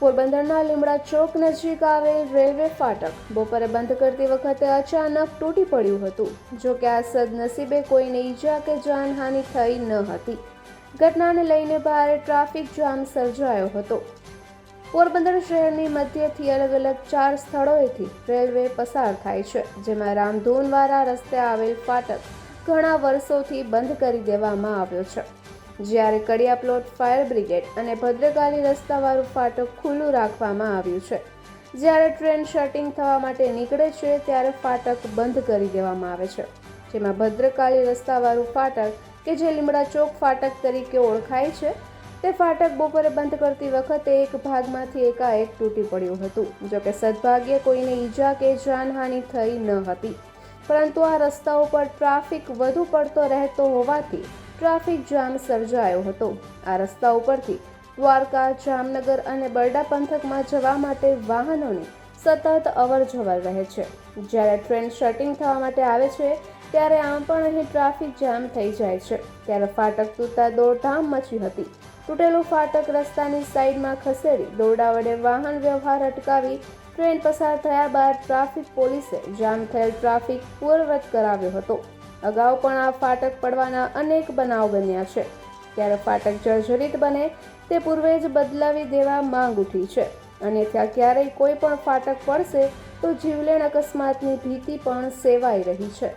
પોરબંદરના લીમડા ચોક નજીક આવેલ રેલવે ફાટક. બપોરે બંધ કરતી વખતે અચાનક તૂટી પડ્યું હતું. જો કે આ સદનસીબે કોઈને ઈજા કે જાનહાનિ થઈ ન હતી. ઘટનાને લઈને ભારે ટ્રાફિક જામ સર્જાયો હતો. પોરબંદર શહેરની મધ્યથી અલગ અલગ ચાર સ્થળોએથી રેલવે પસાર થાય છે, જેમાં રામધૂનવાળા રસ્તે આવેલ ફાટક ઘણા વર્ષોથી બંધ કરી દેવામાં આવ્યો છે. જ્યારે કડિયા પ્લોટ ફાયર બ્રિગેડ અને ભદ્રકાલી રસ્તાવાળું ફાટક ખુલ્લું રાખવામાં આવ્યું છે. જ્યારે ટ્રેન શટિંગ થવા માટે નીકળે છે, ત્યારે ફાટક બંધ કરી દેવામાં આવે છે. જેમાં ભદ્રકાલી રસ્તાવાળું ફાટક, કે જે લીમડા ચોક ફાટક તરીકે ઓળખાય છે, તે ફાટક બપોરે બંધ કરતી વખતે એક ભાગમાંથી એકાએક તૂટી પડ્યું હતું જોકે સદભાગ્યે કોઈને ઈજા કે જાનહાનિ થઈ ન હતી. પરંતુ આ રસ્તાઓ પર ટ્રાફિક વધુ પડતો રહેતો હોવાથી ટ્રાફિક જામ સર્જાયો હતો. આ રસ્તા ઉપરથી દ્વારકા, જામનગર અને બરડા પંથકમાં જવા માટે વાહનોની સતત અવર જવર રહે છે. જ્યારે ટ્રેન શટિંગ થવા માટે આવે છે, ત્યારે આમ પણ અહીં ટ્રાફિક જામ થઈ જાય છે. ત્યારે ફાટક તૂટતા દોડધામ મચી હતી. તૂટેલું ફાટક રસ્તાની સાઈડમાં ખસેડી દોરડા વડે વાહન વ્યવહાર અટકાવી ટ્રેન પસાર થયા બાદ ટ્રાફિક પોલીસે જામ થયેલ ટ્રાફિક પૂર્વવત કરાવ્યો હતો. અગાઉ પણ આ ફાટક પડવાના અનેક બનાવ બન્યા છે. ત્યારે ફાટક જર્જરિત બને તે પૂર્વે જ બદલાવી દેવા માંગ ઉઠી છે. અને ત્યાં ક્યારેય કોઈ પણ ફાટક પડશે તો જીવલેણ અકસ્માતની ભીતિ પણ સેવાઈ રહી છે.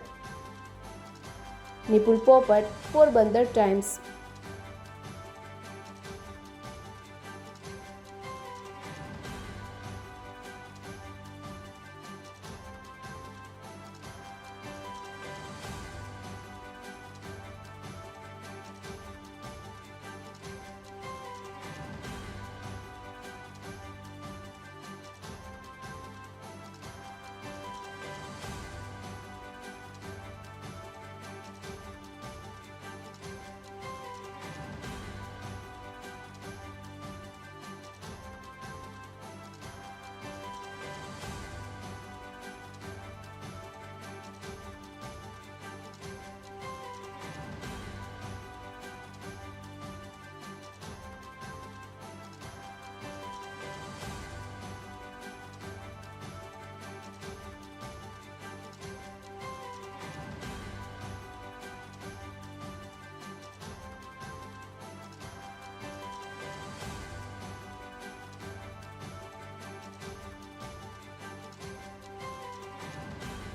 નિપુલ પોપટ, પોરબંદર ટાઈમ્સ.